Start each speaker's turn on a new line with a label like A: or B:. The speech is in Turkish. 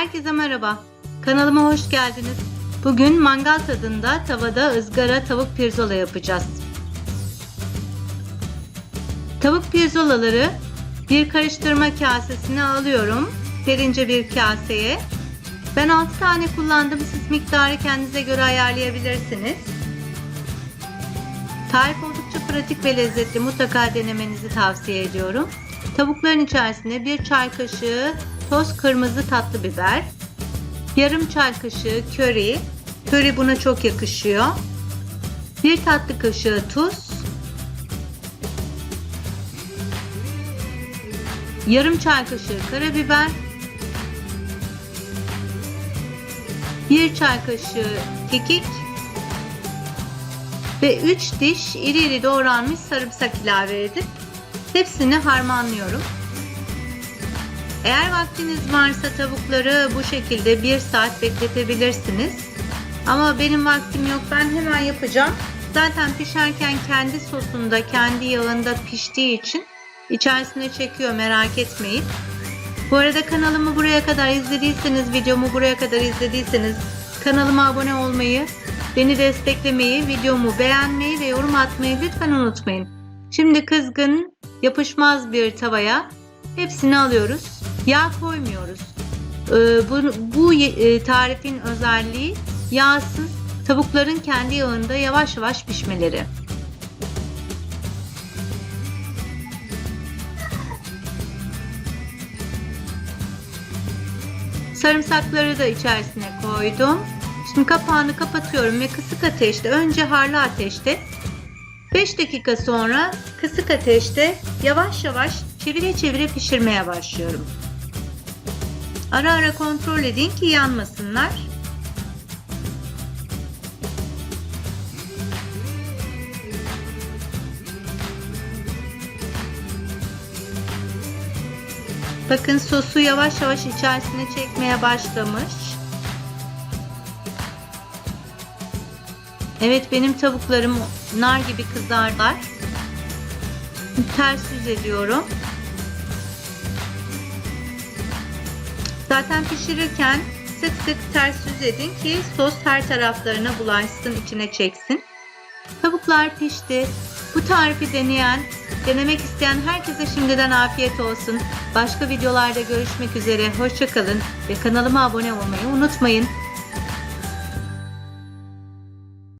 A: Herkese merhaba. Kanalıma hoş geldiniz. Bugün mangal tadında tavada ızgara tavuk pirzola yapacağız. Tavuk pirzolaları bir karıştırma kasesine alıyorum. Derince bir kaseye. Ben 6 tane kullandım. Siz miktarı kendinize göre ayarlayabilirsiniz. Tarif oldukça pratik ve lezzetli. Mutlaka denemenizi tavsiye ediyorum. Tavukların içerisine bir çay kaşığı toz kırmızı tatlı biber, yarım çay kaşığı köri, köri buna çok yakışıyor. Bir tatlı kaşığı tuz, yarım çay kaşığı karabiber, bir çay kaşığı kekik ve 3 diş iri iri doğranmış sarımsak ilave edip hepsini harmanlıyorum. Eğer vaktiniz varsa tavukları bu şekilde 1 saat bekletebilirsiniz. Ama benim vaktim yok. Ben hemen yapacağım. Zaten pişerken kendi sosunda, kendi yağında piştiği için içerisine çekiyor merak etmeyin. Bu arada kanalımı buraya kadar izlediyseniz, videomu buraya kadar izlediyseniz kanalıma abone olmayı, beni desteklemeyi, videomu beğenmeyi ve yorum atmayı lütfen unutmayın. Şimdi kızgın, yapışmaz bir tavaya hepsini alıyoruz. Yağ koymuyoruz. Ee, bu, e, tarifin özelliği yağsız tavukların kendi yağında yavaş yavaş pişmeleri. Sarımsakları da içerisine koydum. Şimdi kapağını kapatıyorum ve kısık ateşte önce harlı ateşte 5 dakika sonra kısık ateşte yavaş yavaş çevire çevire pişirmeye başlıyorum. Ara ara kontrol edin ki yanmasınlar. Bakın sosu yavaş yavaş içerisine çekmeye başlamış. Evet benim tavuklarım nar gibi kızarlar. Ters yüz ediyorum. Zaten pişirirken sık sık ters yüz edin ki sos her taraflarına bulaşsın, içine çeksin. Tavuklar pişti. Bu tarifi deneyen, denemek isteyen herkese şimdiden afiyet olsun. Başka videolarda görüşmek üzere. Hoşçakalın ve kanalıma abone olmayı unutmayın.